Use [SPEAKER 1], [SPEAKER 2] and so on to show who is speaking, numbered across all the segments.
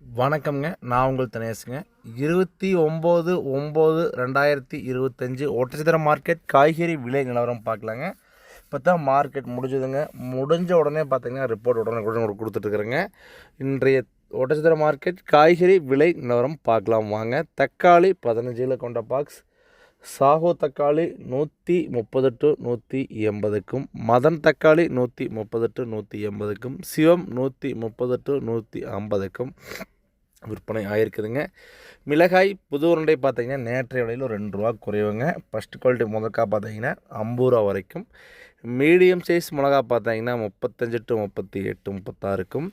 [SPEAKER 1] வணக்கம்ங்க. நான் உங்கள் தினேசுங்க இருபத்தி ஒம்பது ஒம்பது ரெண்டாயிரத்தி இருபத்தஞ்சி ஒட்டச்சித்திர மார்க்கெட் காய்கறி விலை நிலவரம் பார்க்கலாங்க. இப்போ தான் மார்க்கெட் முடிஞ்சதுங்க. முடிஞ்ச உடனே பார்த்தீங்கன்னா ரிப்போர்ட் உடனே உடனே கொடுத்துட்ருக்குறேங்க இன்றைய ஒட்டச்சித்திர மார்க்கெட் காய்கறி விலை நிலவரம் பார்க்கலாம் வாங்க. தக்காளி பதினஞ்சு கிலோ கொண்ட பாக்ஸ் சாகோ தக்காளி நூற்றி முப்பது டு நூற்றி எண்பதுக்கும் மதன் தக்காளி நூற்றி முப்பது டு நூற்றி எண்பதுக்கும் சிவம் நூற்றி முப்பது டு நூற்றி ஐம்பதுக்கும் விற்பனை ஆகிருக்குதுங்க மிளகாய் புது உருண்டை பார்த்தீங்கன்னா நேற்றைய விலையில் ஒரு ரெண்டு ரூபா குறைவுங்க. ஃபஸ்ட் குவாலிட்டி முதக்கா பார்த்தீங்கன்னா ஐம்பது ரூபா வரைக்கும். மீடியம் சைஸ் மிளகா பார்த்தீங்கன்னா முப்பத்தஞ்சு டு முப்பத்தி எட்டு முப்பத்தாறுக்கும்.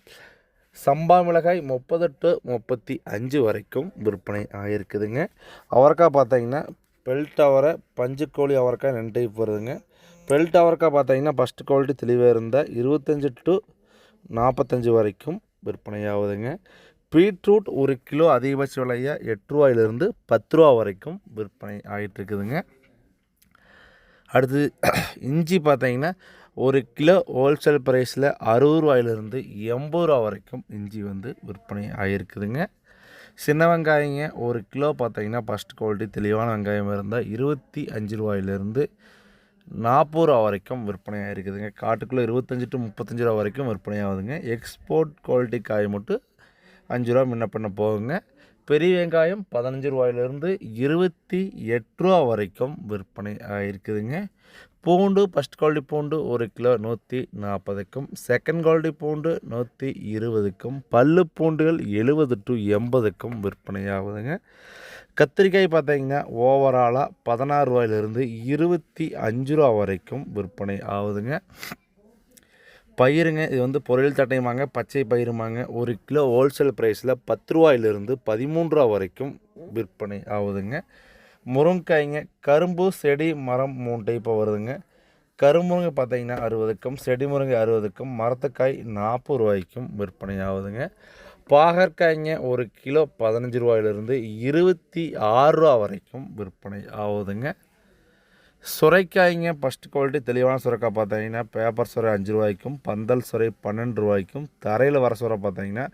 [SPEAKER 1] சம்பா மிளகாய் முப்பது டு முப்பத்தி அஞ்சு வரைக்கும் விற்பனை ஆகிருக்குதுங்க அவரைக்காய் பார்த்தீங்கன்னா பெல்ட் அவரை பஞ்சுக்கோழி அவரைக்காய் ரெண்டு டைப் வருதுங்க பெல்ட் அவரைக்காய் பார்த்தீங்கன்னா ஃபஸ்ட்டு குவாலிட்டி தெளிவாக இருந்தால் இருபத்தஞ்சி டு நாற்பத்தஞ்சு வரைக்கும் விற்பனை ஆகுதுங்க பீட்ரூட் ஒரு கிலோ அதிகபட்ச விலையாக எட்டு ரூபாயிலிருந்து பத்து ரூபா வரைக்கும் விற்பனை ஆகிட்டு இருக்குதுங்க அடுத்து இஞ்சி பார்த்தீங்கன்னா ஒரு கிலோ ஹோல்சேல் ப்ரைஸில் அறுபது ரூபாயிலிருந்து எண்பது ரூபா வரைக்கும் இஞ்சி வந்து விற்பனை ஆகிருக்குதுங்க சின்ன வெங்காயங்க ஒரு கிலோ பார்த்தீங்கன்னா ஃபஸ்ட் குவாலிட்டி தெளிவான வெங்காயம் இருந்தால் இருபத்தி அஞ்சு ரூபாயிலிருந்து நாற்பது ரூபா வரைக்கும் விற்பனையாக இருக்குதுங்க. காட்டுக்குள்ளே இருபத்தஞ்சி டு முப்பத்தஞ்சு ரூபா வரைக்கும் விற்பனையாகுதுங்க. எக்ஸ்போர்ட் குவாலிட்டி காய் மட்டும் அஞ்சு ரூபா முன்ன பண்ண போகுங்க. பெரிய வெங்காயம் பதினஞ்சு ரூபாயிலிருந்து இருபத்தி எட்டு ரூபா வரைக்கும் விற்பனை ஆகிருக்குதுங்க பூண்டு ஃபஸ்ட் குவாலிட்டி பூண்டு ஒரு கிலோ நூற்றி நாற்பதுக்கும் செகண்ட் குவாலிட்டி பூண்டு நூற்றி இருபதுக்கும் பல்லு பூண்டுகள் எழுபது டு எண்பதுக்கும் விற்பனை ஆகுதுங்க கத்திரிக்காய் பார்த்திங்கன்னா ஓவராலாக பதினாறு ரூபாயிலிருந்து இருபத்தி அஞ்சு ரூபா வரைக்கும் விற்பனை ஆகுதுங்க. பயிருங்க இது வந்து பொருள் தட்டையுமாங்க பச்சை பயிருமாங்க ஒரு கிலோ ஹோல்சேல் ப்ரைஸில் பத்து ரூபாயிலிருந்து பதிமூன்று ரூபா வரைக்கும் விற்பனை ஆகுதுங்க. முருங்காய்ங்க கரும்பு செடி மரம் மூணு டைப்பாக வருதுங்க. கரும்புங்க பார்த்தீங்கன்னா அறுபதுக்கும் செடி முருங்கை அறுபதுக்கும் மரத்துக்காய் நாற்பது ரூபாய்க்கும் விற்பனை ஆகுதுங்க பாகற்காய்ங்க ஒரு கிலோ பதினஞ்சு ரூபாயிலிருந்து இருபத்தி ஆறு ரூபா வரைக்கும் விற்பனை ஆகுதுங்க. சுரைக்காய்ங்க ஃபஸ்ட் குவாலிட்டி தெளிவான சுரைக்காய் பார்த்தீங்கன்னா பேப்பர் சுரை அஞ்சு ரூபாய்க்கும் பந்தல் சுரை பன்னெண்டு ரூபாய்க்கும் தரையில் வர சுரை பார்த்தீங்கன்னா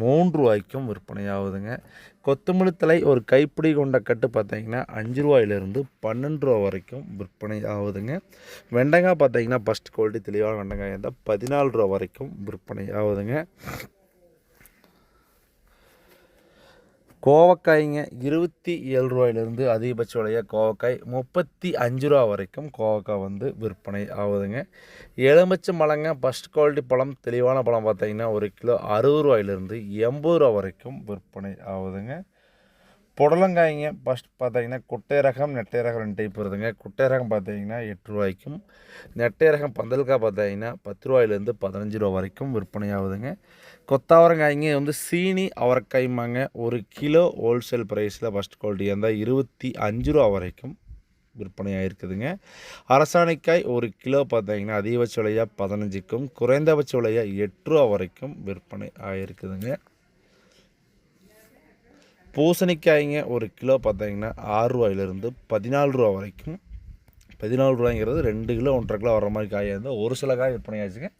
[SPEAKER 1] மூன்று ரூபாய்க்கும் விற்பனை ஆகுதுங்க கொத்தமல்லி தலை ஒரு கைப்பிடி கொண்ட கட்டு பார்த்தீங்கன்னா அஞ்சு ரூபாயிலிருந்து பன்னெண்டு ரூபா வரைக்கும் விற்பனை ஆகுதுங்க. வெண்டைக்காய் பார்த்தீங்கன்னா ஃபஸ்ட் குவாலிட்டி தெளிவான வெண்டைக்காய் இருந்தால் பதினாலு ரூபா வரைக்கும் விற்பனை ஆகுதுங்க. கோவக்காய்ங்க இருபத்தி ஏழு ரூபாயிலிருந்து அதிகபட்ச விலையாக கோவக்காய்? முப்பத்தி அஞ்சு ரூபா வரைக்கும் கோவக்காய் வந்து விற்பனை ஆகுதுங்க. எலுமிச்சை பழங்க ஃபஸ்ட் குவாலிட்டி பழம் தெளிவான பழம் பார்த்தீங்கன்னா ஒரு கிலோ அறுபது ரூபாயிலிருந்து எண்பது ரூபா வரைக்கும் விற்பனை ஆகுதுங்க. புடலங்காய்ங்க ஃபஸ்ட் பார்த்தீங்கன்னா குட்டை ரகம் நெட்டை ரகம் ரெண்டு டைப் வருதுங்க குட்டை ரகம் பார்த்தீங்கன்னா எட்டு ரூபாய்க்கும் நெட்டை ரகம் பந்தல்காய் பார்த்தீங்கன்னா பத்து ரூபாயிலேருந்து பதினஞ்சு ரூபா வரைக்கும் விற்பனை ஆகுதுங்க கொத்தாவரங்காய்ங்க வந்து சீனி அவரைக்காய்மாங்க. ஒரு கிலோ ஹோல்சேல் ப்ரைஸில் ஃபஸ்ட் குவாலிட்டி இருந்தால் இருபத்தி அஞ்சு ரூபா வரைக்கும் விற்பனையாக இருக்குதுங்க அரசாணிக்காய் ஒரு கிலோ பார்த்தீங்கன்னா அதிகபட்ச விலையாக பதினஞ்சுக்கும் குறைந்தபட்ச விலையாக எட்டு ரூபா வரைக்கும் விற்பனை ஆகிருக்குதுங்க பூசணிக்காய்ங்க ஒரு கிலோ பார்த்தீங்கன்னா ஆறு ரூபாயிலிருந்து பதினாலு ரூபா வரைக்கும். பதினாலு ரூபாய்ங்கிறது ரெண்டு கிலோ ஒன்றரை கிலோ வர மாதிரி காயாக இருந்தால் ஒரு சில காய் விற்பனை ஆச்சுங்க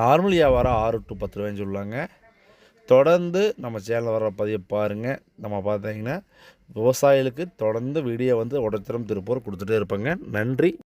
[SPEAKER 1] நார்மல் வியாபாரம் ஆறு டு பத்து ரூபாய்ன்னு சொல்லுவாங்க. தொடர்ந்து நம்ம சேனலில் வர பதிவை பாருங்கள் நம்ம பார்த்தீங்கன்னா விவசாயிகளுக்கு தொடர்ந்து வீடியோ வந்து உடச்சிரம் திருப்பூர் கொடுத்துட்டே இருப்பேங்க. நன்றி.